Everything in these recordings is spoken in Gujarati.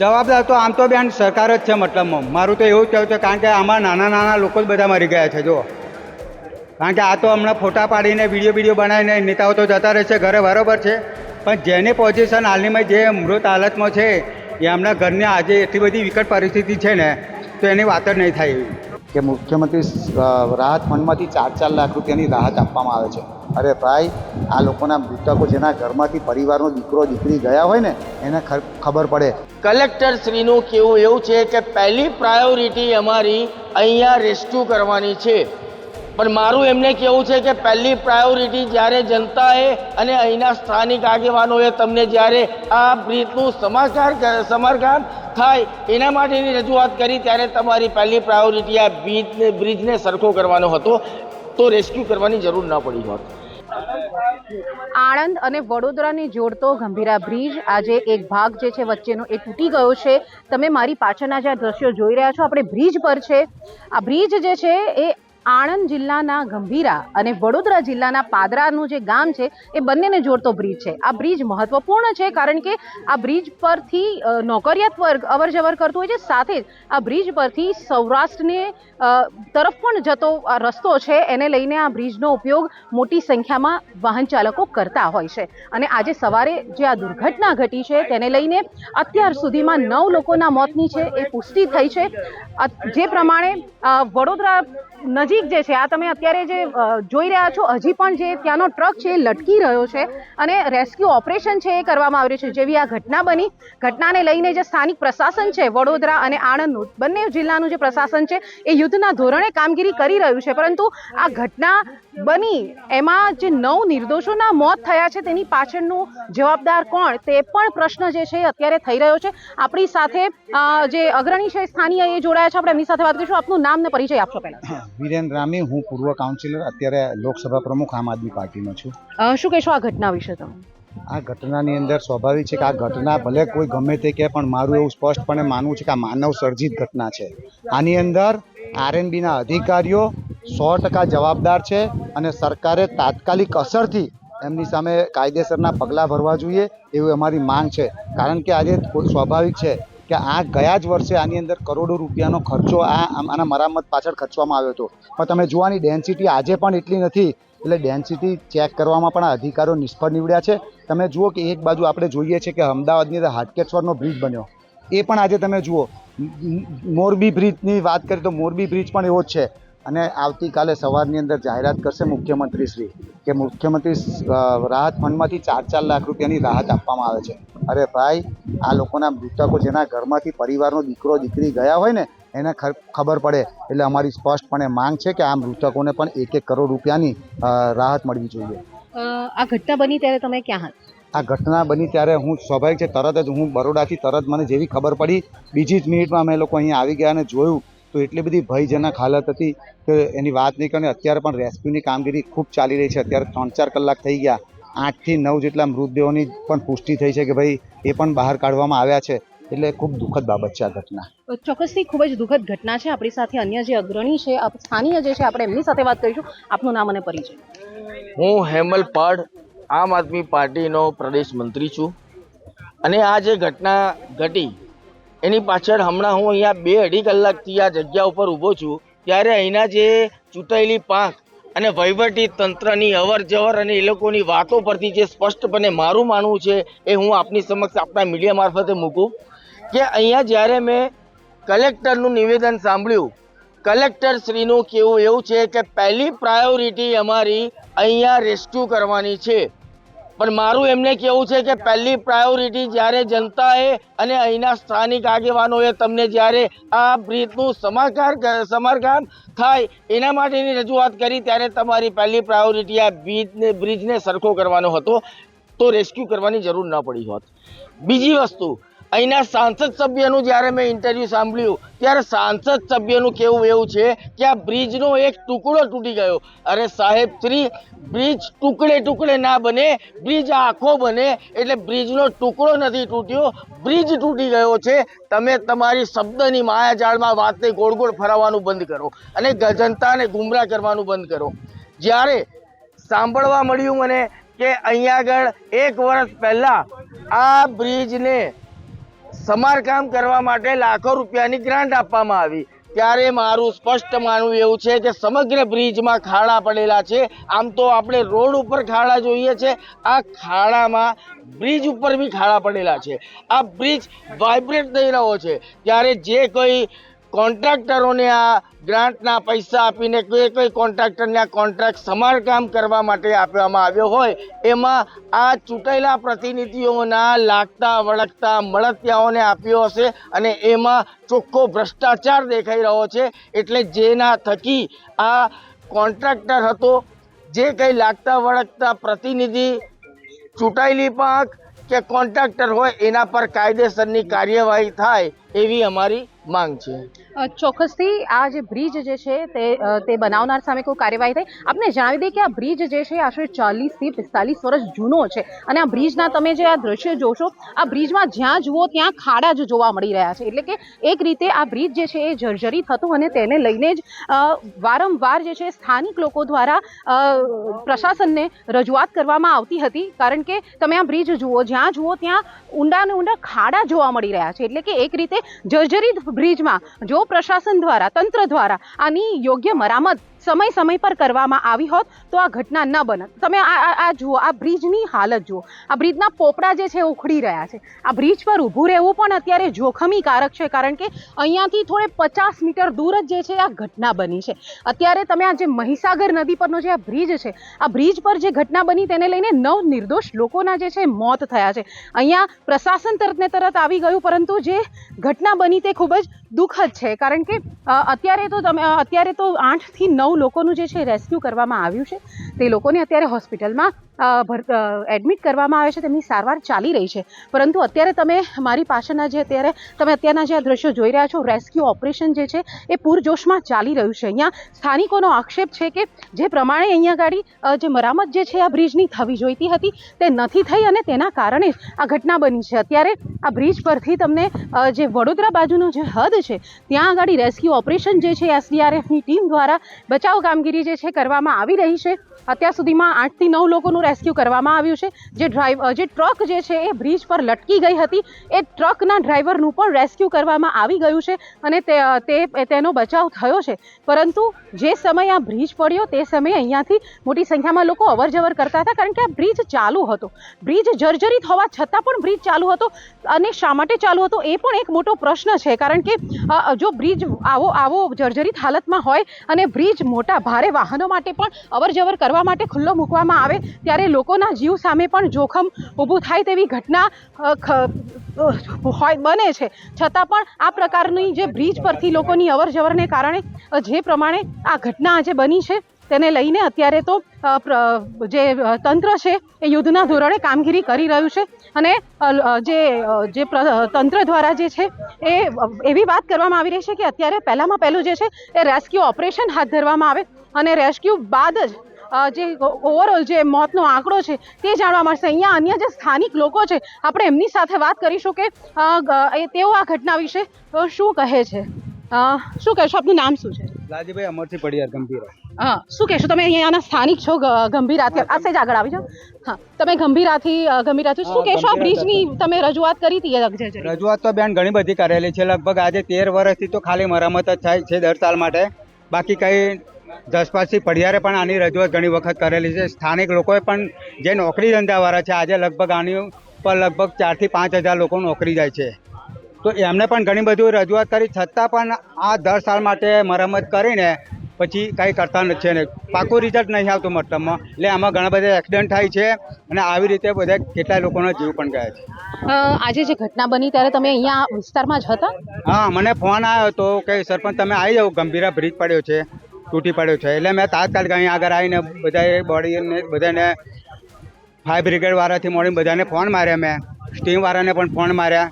જવાબદાર તો આમ તો બેન સરકાર જ છે મતલબમાં મારું તો એવું જ કહેવું છે કારણ કે આમાં નાના નાના લોકો જ બધા મરી ગયા છે જો કારણ કે આ તો હમણાં ફોટા પાડીને વીડિયો વીડિયો બનાવીને નેતાઓ તો જતા રહેશે, ઘરે બરાબર છે. પણ જેની પોઝિશન હાલનીમાં જે મૃત હાલતમાં છે, એ એમના ઘરની આજે એટલી બધી વિકટ પરિસ્થિતિ છે ને, તો એની વાત જ નહીં થાય એવી. કે મુખ્યમંત્રી રાહત ફંડમાંથી ચાર ચાર લાખ રૂપિયાની રાહત આપવામાં આવે છે. અરે ભાઈ, આ લોકોના મૃતકો જેના ઘરમાંથી પરિવારનો દીકરો, દીકરી ગયા હોય ને, એને ખબર પડે. કલેક્ટર શ્રીનું કહેવું એવું છે કે પહેલી પ્રાયોરિટી અમારી અહીંયા રેસ્ક્યુ કરવાની છે. પણ મારું એમને કહેવું છે કે પહેલી પ્રાયોરિટી જ્યારે જનતાએ અને અહીંના સ્થાનિક આગેવાનોએ તમને જ્યારે આ બ્રિજનું સમાચાર સમારકામ થાય એના માટેની રજૂઆત કરી, ત્યારે તમારી પહેલી પ્રાયોરિટી આ બ્રિજને બ્રિજને સરખો કરવાનો હતો. તો રેસ્ક્યુ કરવાની જરૂર ન પડી હોત. આણંદ અને વડોદરાને જોડતો ગંભીરા બ્રિજ. આજે એક ભાગ જે છે વચ્ચેનો એ તૂટી ગયો છે. તમે મારી પાછળના જે આ દ્રશ્યો જોઈ રહ્યા છો આપણે બ્રિજ પર છે. આ બ્રિજ જે છે એ આણંદ જિલ્લાના ગંભીરા અને વડોદરા જિલ્લાના પાદરાનું જે ગામ છે, એ બંનેને જોડતો બ્રિજ છે. આ બ્રિજ મહત્વપૂર્ણ છે કારણ કે આ બ્રિજ પરથી નોકરિયાત વર્ગ અવર જવર કરતું હોય છે, સાથે જ આ બ્રિજ પરથી સૌરાષ્ટ્રને તરફ પણ જતો આ રસ્તો છે, એને લઈને આ બ્રિજનો ઉપયોગ મોટી સંખ્યામાં વાહન ચાલકો કરતા હોય છે. અને આજે સવારે જે આ દુર્ઘટના ઘટી છે, તેને લઈને અત્યાર સુધીમાં નવ લોકોના મોતની છે, એ પુષ્ટિ થઈ છે. જે પ્રમાણે વડોદરા નજીક જે છે, આ તમે અત્યારે જે જોઈ રહ્યા છો, હજી પણ જે ત્યાંનો ટ્રક છે એ લટકી રહ્યો છે અને રેસ્ક્યુ ઓપરેશન છે એ કરવામાં આવી છે. જેવી આ ઘટના બની, ઘટનાને લઈને જે સ્થાનિક પ્રશાસન છે, વડોદરા અને આણંદનું, બંને જિલ્લાનું જે પ્રશાસન છે એ યુદ્ધના ધોરણે કામગીરી કરી રહ્યું છે. પરંતુ આ ઘટના બની, એમાં જે નવ નિર્દોષોના મોત થયા છે તેની પાછળનું જવાબદાર કોણ, તે પણ પ્રશ્ન જે છે અત્યારે થઈ રહ્યો છે. આપણી સાથે જે અગ્રણી છે સ્થાનીય એ જોડાયા છે. આપણે એમની સાથે વાત કરીશું. આપનું નામ ને પરિચય આપશો પહેલા. વિરેન રામી હું પૂર્વ કાઉન્સિલર અત્યારે લોકસભા પ્રમુખ આમ આદમી પાર્ટીનો છું. શું કહેશો આ ઘટના વિશે તમે? આ ઘટનાની અંદર સ્વાભાવિક છે કે આ ઘટના ભલે કોઈ ગમે તે કે પણ મારું એવું સ્પષ્ટપણે માનવું છે કે આ માનવ સર્જિત ઘટના છે. આની અંદર આરએનબીના અધિકારીઓ સો ટકા જવાબદાર છે અને સરકારે તાત્કાલિક અસરથી એમની સામે કાયદેસરના પગલાં ભરવા જોઈએ એવી અમારી માંગ છે. કારણ કે આજે સ્વાભાવિક છે કે આ ગયા જ વર્ષે આની અંદર કરોડો રૂપિયાનો ખર્ચો આ આના મરામત પાછળ ખર્ચવામાં આવ્યો હતો. પણ તમે જોવાની ડેન્સિટી આજે પણ એટલી નથી. એટલે ડેન્સિટી ચેક કરવામાં પણ આ અધિકારીઓ નિષ્ફળ નીવડ્યા છે. તમે જુઓ કે એક બાજુ આપણે જોઈએ છીએ કે અમદાવાદની અંદર હાટકેશ્વરનો બ્રિજ બન્યો. એ પણ આજે તમે જુઓ. મોરબી બ્રિજની વાત કરીએ તો મોરબી બ્રિજ પણ એવો જ છે. અને આવતીકાલે સવારની અંદર જાહેરાત કરશે મુખ્યમંત્રી શ્રી કે મુખ્યમંત્રી રાહત ફંડમાંથી ચાર ચાર લાખ રૂપિયાની રાહત આપવામાં આવે છે. અરે ભાઈ આ લોકોના મૃતકો જેના ઘરમાંથી પરિવારનો દીકરો દીકરી ગયા હોય ને એને ખબર પડે. એટલે અમારી સ્પષ્ટપણે માંગ છે કે આ મૃતકોને પણ એક એક કરોડ રૂપિયાની રાહત મળવી જોઈએ. આ ઘટના બની ત્યારે તમે ક્યાં હતા? આ ઘટના બની ત્યારે હું સ્વાભાવિક છે તરત જ હું બરોડાથી તરત મને જેવી ખબર પડી. બીજી જ મિનિટમાં અમે લોકો અહીંયા આવી ગયા અને જોયું તો એટલી બધી ભયજનક હાલત હતી કે એની વાત નહીં કરીને અત્યારે પણ રેસ્ક્યુની કામગીરી ખૂબ ચાલી રહી છે. અત્યારે ત્રણ ચાર કલાક થઈ ગયા. આઠથી નવ જેટલા મૃતદેહોની પણ પુષ્ટિ થઈ છે કે ભાઈ એ પણ બહાર કાઢવામાં આવ્યા છે. એટલે ખૂબ દુઃખદ બાબત છે આ ઘટના. ચોક્કસથી ખૂબ જ દુઃખદ ઘટના છે. આપણી સાથે અન્ય જે અગ્રણી છે સ્થાનીય જે છે આપણે એમની સાથે વાત કરીશું. આપનું નામ અને પરિચય. હું હેમલ પાડ આમ આદમી પાર્ટીનો પ્રદેશ મંત્રી છું. અને આ જે ઘટના ઘટી એની પાછળ હમણાં હું અહીંયા બે અઢી કલાકથી આ જગ્યા ઉપર ઊભો છું, ત્યારે અહીંના જે ચૂંટાયેલી પાંખ અને વહીવટી તંત્રની અવર જવર અને એ લોકોની વાતો પરથી જે સ્પષ્ટપણે મારું માનવું છે, એ હું આપની સમક્ષ આપણા મીડિયા મારફતે મૂકું કે અહીંયા જ્યારે મેં કલેક્ટરનું નિવેદન સાંભળ્યું, કલેક્ટર શ્રીનું કેવું એવું છે કે પહેલી પ્રાયોરિટી અમારી અહીંયા રેસ્ક્યુ કરવાની છે. પણ મારું એમને કહેવું છે કે પહેલી પ્રાયોરિટી જ્યારે જનતાએ અને અહીંના સ્થાનિક આગેવાનોએ તમને જ્યારે આ બ્રિજનું સમારકાર સમારકામ થાય એના માટેની રજૂઆત કરી, ત્યારે તમારી પહેલી પ્રાયોરિટી આ બ્રિજને બ્રિજને સરખો કરવાનો હતો. તો રેસ્ક્યુ કરવાની જરૂર ન પડી હોત. બીજી વસ્તુ અહીંના સાંસદ સભ્યનું જ્યારે મેં ઇન્ટરવ્યૂ સાંભળ્યું, ત્યારે સાંસદ સભ્યનું કેવું એવું છે કે આ બ્રિજનો એક ટુકડો તૂટી ગયો. અરે સાહેબ શ્રી બ્રિજ ટુકડે ટુકડે ના બને બ્રિજ આખો બને, એટલે બ્રિજનો ટુકડો નથી તૂટ્યો બ્રિજ તૂટી ગયો છે. તમે તમારી શબ્દની માયાજાળમાં વાતને ગોળ ગોળ ફરાવવાનું બંધ કરો અને ગજનતાને જનતાને ગુમરાહ કરવાનું બંધ કરો. જ્યારે સાંભળવા મળ્યું મને કે અહીંયા આગળ એક વર્ષ પહેલાં આ બ્રિજને સમારકામ કરવા માટે લાખો રૂપિયાની ગ્રાન્ટ આપવામાં આવી. ત્યારે મારું સ્પષ્ટ માનવું એવું છે કે સમગ્ર બ્રિજમાં ખાડા પડેલા છે. આમ તો આપણે રોડ ઉપર ખાડા જોઈએ છે. આ ખાડામાં બ્રિજ ઉપર બી ખાડા પડેલા છે. આ બ્રિજ વાઇબ્રેટ થઈ રહ્યો છે. ત્યારે જે કોઈ કોન્ટ્રાક્ટરોને આ ગ્રાન્ટના પૈસા આપીને કોઈ કોઈ કોન્ટ્રાક્ટરને આ કોન્ટ્રાક્ટ સમારકામ કરવા માટે આપવામાં આવ્યો હોય, એમાં આ ચૂંટાયેલા પ્રતિનિધિઓના લાગતા, વળગતા મળતિયાઓને આપ્યો હશે અને એમાં ચોખ્ખો ભ્રષ્ટાચાર દેખાઈ રહ્યો છે. એટલે જેના થકી આ કોન્ટ્રાક્ટર હતો, જે કંઈ લાગતા, વળગતા પ્રતિનિધિ ચૂંટાયેલી પાંખ કે કોન્ટ્રાક્ટર હોય, એના પર કાયદેસરની કાર્યવાહી થાય એવી અમારી માંગ છે. ચોક્કસથી આ જે બ્રિજ જે છે તે તે બનાવનાર સામે કોઈ કાર્યવાહી થાય આપને જણાવી દઈએ કે આ બ્રિજ જે છે આશરે ચાલીસથી પિસ્તાલીસ વર્ષ જૂનો છે અને આ બ્રિજના તમે જે આ દ્રશ્ય જોશો, આ બ્રિજમાં જ્યાં જુઓ ત્યાં ખાડા જ જોવા મળી રહ્યા છે. એટલે કે એક રીતે આ બ્રિજ જે છે એ જર્જરી થતું અને તેને લઈને જ વારંવાર જે છે સ્થાનિક લોકો દ્વારા પ્રશાસનને રજૂઆત કરવામાં આવતી હતી. કારણ કે તમે આ બ્રિજ જુઓ, જ્યાં જુઓ ત્યાં ઊંડા ને ઊંડા ખાડા જોવા મળી રહ્યા છે. એટલે કે એક રીતે જર્જરિત બ્રિજમાં જો પ્રશાસન દ્વારા તંત્ર દ્વારા આની યોગ્ય મરામત સમય સમય પર કરવામાં આવી હોત તો આ ઘટના ન બનત. તમે આ, આ- જુઓ, આ બ્રિજની હાલત જુઓ. આ બ્રિજના પોપડા જે છે ઉખડી રહ્યા છે. આ બ્રિજ પર ઊભું રહેવું પણ અત્યારે જોખમીકારક છે, કારણ કે અહીંયાથી થોડે પચાસ મીટર દૂર જ જે છે આ ઘટના બની છે. અત્યારે તમે આ જે મહીસાગર નદી પરનો જે આ બ્રિજ છે, આ બ્રિજ પર જે ઘટના બની તેને લઈને નવ નિર્દોષ લોકોના જે છે મોત થયા છે. અહીંયા પ્રશાસન તરત ને તરત આવી ગયું, પરંતુ જે ઘટના બની તે ખૂબ જ દુઃખદ છે. કારણ કે અત્યારે તો તમે અત્યારે તો આઠથી નવ લોકોનું જે છે રેસ્ક્યુ કરવામાં આવ્યું છે. તે લોકોને અત્યારે હોસ્પિટલમાં ભર- એડમિટ કરવામાં આવે છે. તેમની સારવાર ચાલી રહી છે. પરંતુ અત્યારે તમે મારી પાછળના જે અત્યારે, તમે અત્યારના જે આ દ્રશ્યો જોઈ રહ્યા છો, રેસ્ક્યુ ઓપરેશન જે છે, એ પૂરજોશમાં ચાલી રહ્યું છે. અહીંયા સ્થાનિકોનો આક્ષેપ છે કે, જે પ્રમાણે અહીંયા ગાડી જે મરામત જે છે, આ બ્રિજની થવી જોઈતી હતી, તે નથી થઈ અને તેના કારણે આ ઘટના બની છે. અત્યારે આ બ્રિજ પરથી તમને જે વડોદરા બાજુનો જે હદ છે. ત્યાં આગળ રેસ્ક્યુ ઓપરેશન જે છે એસડીઆરએફની ટીમ દ્વારા બચાવ કામગીરી જે છે, કરવામાં આવી રહી છે. અત્યાર સુધીમાં આઠથી નવ લોકોનું રેસ્ક્યુ કરવામાં આવ્યું છે. જે ડ્રાઈવ જે ટ્રક જે છે એ બ્રિજ પર લટકી ગઈ હતી. એ ટ્રકના ડ્રાઈવરનું પણ રેસ્ક્યુ કરવામાં આવી ગયું છે અને તે તેનો બચાવ થયો છે. પરંતુ જે સમયે આ બ્રિજ પડ્યો તે સમયે અહીંયાથી મોટી સંખ્યામાં લોકો અવર જવર કરતા હતા કારણ કે આ બ્રિજ ચાલુ હતો. બ્રિજ જર્જરિત હોવા છતાં પણ બ્રિજ ચાલુ હતો. અને શા માટે ચાલુ હતો એ પણ એક મોટો પ્રશ્ન છે કારણ કે જો બ્રિજ આવો આવો જર્જરિત હાલતમાં હોય અને બ્રિજ મોટા ભારે વાહનો માટે પણ અવર જવર કરવા માટે ખુલ્લો મૂકવામાં આવે ત્યારે લોકોના જીવ સામે પણ જોખમ ઊભું થાય તેવી ઘટના હોય, બને છે. છતાં પણ આ પ્રકારની જે બ્રિજ પરથી લોકોની અવર જવરને કારણે જે પ્રમાણે આ ઘટના આજે બની છે, તેને લઈને અત્યારે તો જે તંત્ર છે એ યુદ્ધના ધોરણે કામગીરી કરી રહ્યું છે. અને જે જે તંત્ર દ્વારા જે છે એ એવી વાત કરવામાં આવી રહી છે કે અત્યારે પહેલામાં પહેલું જે છે એ રેસ્ક્યુ ઓપરેશન હાથ ધરવામાં આવે. અને રેસ્ક્યુ બાદ જ જે ઓવરઓલ જે મોતનો આંકડો છે તે જાણવા મળશે. અહીંયા અન્ય જે સ્થાનિક લોકો છે આપણે એમની સાથે વાત કરીશું કે એ તેઓ આ ઘટના વિશે શું કહે છે? શું કહેશો? આપનું નામ શું છે? લાલજીભાઈ અમરસિંહ પડિયાર ગંભીર. હા શું કહેશો? તમે અહીંયાના સ્થાનિક છો ગંભીરાથી આસે જ આગળ આવી જાઓ. હા. તમે ગંભીરાથી ગંભીરાથી શું કહેશો? આ બ્રિજની તમે રજૂઆત કરી હતી. રજૂઆત તો બેન ઘણી બધી કરેલી છે. લગભગ આજે તેર વર્ષથી તો ખાલી મરામત જ થાય છે દર સાલ માટે. બાકી કંઈ જસપાસથી પડિયારે પણ આની રજૂઆત ઘણી વખત કરેલી છે. સ્થાનિક લોકોએ પણ જે નોકરી ધંધાવાળા છે આજે લગભગ આની ઉપર લગભગ ચારથી પાંચ હજાર લોકો નોકરી જાય છે. તો એમને પણ ઘણી બધી રજૂઆત કરી. છતાં પણ આ દર સાલ માટે મરામત કરીને પછી કંઈ કરતા નથી ને. પાકું રિઝલ્ટ નહીં આવતું મતલબમાં. એટલે આમાં ઘણા બધા એક્સિડન્ટ થાય છે અને આવી રીતે બધા કેટલાય લોકોના જીવ પણ ગયા છે. આજે જે ઘટના બની ત્યારે તમે અહીંયા વિસ્તારમાં જ હતા? હા મને ફોન આવ્યો હતો કે સરપંચ તમે આવી જાઓ. ગંભીરા બ્રિજ પડ્યો છે. તૂટી પડ્યો છે. એટલે મેં તાત્કાલિક અહીં આગળ આવીને બધાએ બોડીને બધાને ફાયર બ્રિગેડવાળાથી મળીને બધાને ફોન માર્યા મેં. સ્ટીમવાળાને પણ ફોન માર્યા.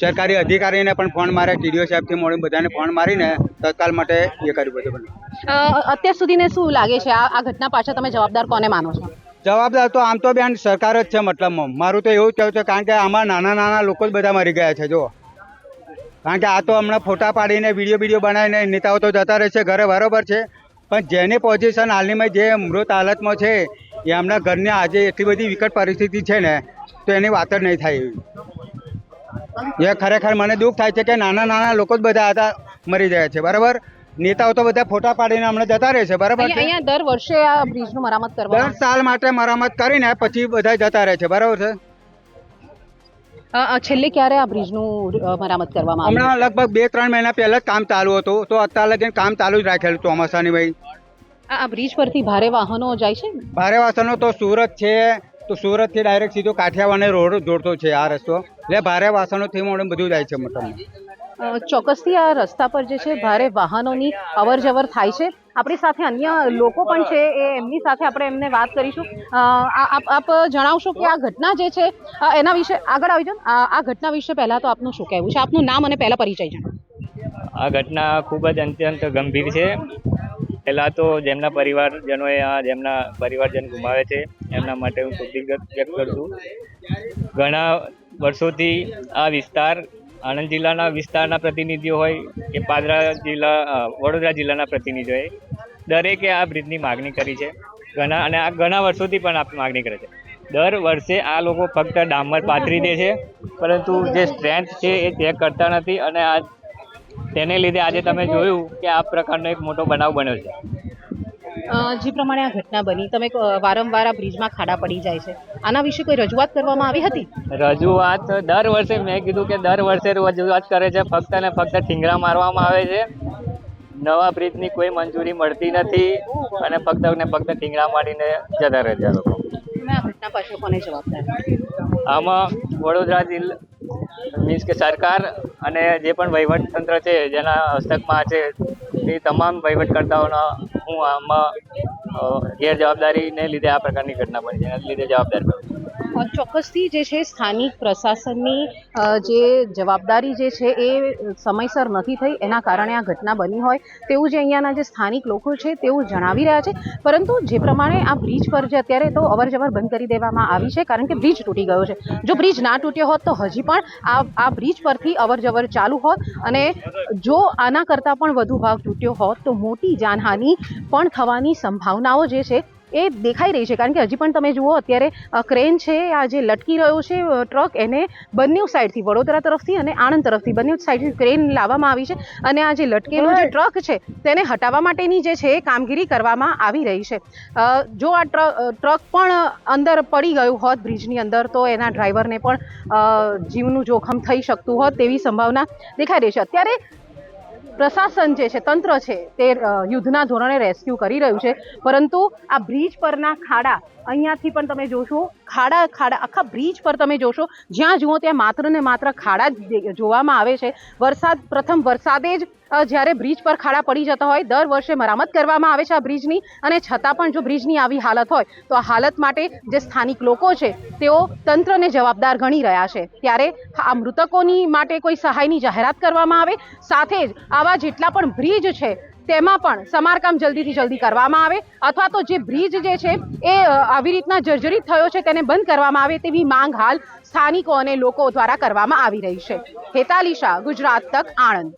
સરકારી અધિકારીને પણ ફોન માર્યા. ટીડીઓ સાહેબથી મળીને બધાને ફોન મારીને તત્કાલ માટે એ કર્યું બધું બધું. અત્યાર સુધીને શું લાગે છે? આ ઘટના પાછળ તમે જવાબદાર કોને માનો છો? જવાબદાર તો આમ તો બેન સરકાર જ છે મતલબમાં. મારું તો એવું જ કહેવું છે કારણ કે આમાં નાના નાના લોકો જ બધા મરી ગયા છે જો કારણ કે આ તો હમણાં ફોટા પાડીને વીડિયો વીડિયો બનાવીને નેતાઓ તો જતા રહે છે ઘરે બરોબર છે. પણ જેની પોઝિશન હાલનીમાં જે મૃત હાલતમાં છે એ હમણાં ઘરની આજે એટલી બધી વિકટ પરિસ્થિતિ છે ને તો એની વાત જ નહીં થાય એવી. એ ખરેખર મને દુઃખ થાય છે કે નાના નાના લોકો જ બધા હતા મરી જાય છે બરાબર? નેતાઓ તો બધા ફોટા પાડીને હમણાં જતા રહે છે બરાબર અહીંયા દર વર્ષે આ બ્રિજનું મરામત દર સાલ માટે મરામત કરીને પછી બધા જતા રહે છે બરાબર છે? છેલ્લે ક્યારે આ બ્રિજનું મરામત કરવામાં આવ્યું? હમણાં લગભગ બે ત્રણ મહિના પહેલા જ કામ ચાલુ હતું. તો અત્યાર લગીને કામ ચાલુ જ રાખેલું ચોમાસાની ભાઈ આ બ્રિજ પરથી ભારે વાહનો જાય છે? ભારે વાસણો તો સુરત છે. તો સુરતથી ડાયરેક્ટ સીધો કાઠિયાવાડને રોડ જોડતો છે આ રસ્તો. એટલે ભારે વાસણોથી મોડે બધું જાય છે મતલબ ચોક્કસથી આ રસ્તા પર જે છે ભારે વાહનોની અવર જવર થાય છે. આપણી સાથે અન્ય લોકો પણ છે એ એમની સાથે આપણે એમને વાત કરીશું. આપ આપ જણાવશો કે આ ઘટના જે છે એના વિશે આગળ આવી જાઓ. આ ઘટના વિશે પહેલાં તો આપનું શું કહેવું છે? આપનું નામ અને પહેલાં પરિચય જણાવો. આ ઘટના ખૂબ જ અત્યંત ગંભીર છે. પહેલાં તો જેમના પરિવારજનોએ આ જેમના પરિવારજન ગુમાવે છે, એમના માટે હું કૃતજ્ઞ વ્યક્ત કરું છું. ઘણા વર્ષોથી આ વિસ્તાર આણંદ જિલ્લાના વિસ્તારના પ્રતિનિધિઓ હોય કે પાદરા જિલ્લા વડોદરા જિલ્લાના પ્રતિનિધિઓએ દરેકે આ બ્રિજની માગણી કરી છે. ઘણા અને આ ઘણા વર્ષોથી પણ આ માગણી કરે છે. દર વર્ષે આ લોકો ફક્ત ડામર પાથરી દે છે, પરંતુ જે સ્ટ્રેન્થ છે એ ચેક કરતા નથી અને આ તેને લીધે આજે તમે જોયું કે આ પ્રકારનો એક મોટો બનાવ બન્યો છે. જે પ્રમાણે આ ઘટના બની તમે વારંવાર આ બ્રિજમાં ખાડા પડી જાય છે. આના વિશે કોઈ રજૂઆત કરવામાં આવી હતી? રજૂઆત દર વર્ષે મેં કીધું કે દર વર્ષે રજૂઆત કરે છે. ફક્ત ને ફક્ત ઠીંગરા મારવામાં આવે છે. નવા બ્રિજની કોઈ મંજૂરી મળતી નથી અને ફક્ત ને ફક્ત ઠીંગરા મારીને જતા રહે છે લોકો. ઘટના પાછળ કોને જવાબદાર આમાં વડોદરા જિલ્લા મીન્સ કે સરકાર અને જે પણ વહીવટ તંત્ર છે જેના હસ્તકમાં છે તે તમામ વહીવટકર્તાઓનો હું આમાં ગેરજવાબદારીને લીધે આ પ્રકારની ઘટના બની છે. લીધે જવાબદાર ચોક્કસથી જે છે સ્થાનિક પ્રશાસનની જે જવાબદારી જે છે એ સમયસર નથી થઈ, એના કારણે આ ઘટના બની હોય, તેવું જે અહીંયાના જે સ્થાનિક લોકો છે તેવું જણાવી રહ્યા છે. પરંતુ જે પ્રમાણે આ બ્રિજ પર જે અત્યારે તો અવરજવર બંધ કરી દેવામાં આવી છે, કારણ કે બ્રિજ તૂટી ગયો છે. જો બ્રિજ ના તૂટ્યો હોત તો હજી પણ આ આ બ્રિજ પરથી અવરજવર ચાલુ હોત અને જો આના કરતાં પણ વધુ ભાગ તૂટ્યો હોત તો મોટી જાનહાનિ પણ થવાની સંભાવનાઓ જે છે એ દેખાઈ રહી છે. કારણ કે હજી પણ તમે જુઓ અત્યારે ક્રેન છે આ જે લટકી રહ્યો છે ટ્રક એને બંને સાઈડથી વડોદરા તરફથી અને આણંદ તરફથી બંને સાઈડથી ક્રેન લાવવામાં આવી છે અને આ જે લટકેલો જે ટ્રક છે તેને હટાવવા માટેની જે છે કામગીરી કરવામાં આવી રહી છે. જો આ ટ્રક ટ્રક પણ અંદર પડી ગયું હોત બ્રિજની અંદર તો એના ડ્રાઈવરને પણ જીવનું જોખમ થઈ શકતું હોત તેવી સંભાવના દેખાઈ રહી છે. અત્યારે પ્રશાસન જે છે, તંત્ર છે, તે યુદ્ધના ધોરણે રેસ્ક્યુ કરી રહ્યું છે. પરંતુ આ બ્રિજ પરના ખાડા અહીંયાથી પણ તમે જોશો ખાડા ખાડા, આખા બ્રિજ પર તમે જોશો, જ્યાં જુઓ ત્યાં માત્ર ને માત્ર ખાડા જ જોવામાં આવે છે. વરસાદ, પ્રથમ વરસાદે જ જ્યારે બ્રિજ પર ખાડા પડી જતા હોય, દર વર્ષે મરામત કરવામાં આવે છે આ બ્રિજની, અને છતાં પણ જો બ્રિજની આવી હાલત હોય, તો આ હાલત માટે જે સ્થાનિક લોકો છે, તેઓ તંત્રને જવાબદાર ગણી રહ્યા છે. ત્યારે આ મૃતકોની માટે કોઈ સહાયની જાહેરાત કરવામાં આવે, સાથે જ આવા જેટલા પણ બ્રિજ છે તેમાં પણ સમારકામ જલ્દીથી જલ્દી કરવામાં આવે અથવા તો જે બ્રિજ જે છે એ આવી રીતના જર્જરિત થયો છે તેને બંધ કરવામાં આવે તેવી માંગ હાલ સ્થાનિકો અને લોકો દ્વારા કરવામાં આવી રહી છે. હેતાલી ગુજરાત તક આણંદ.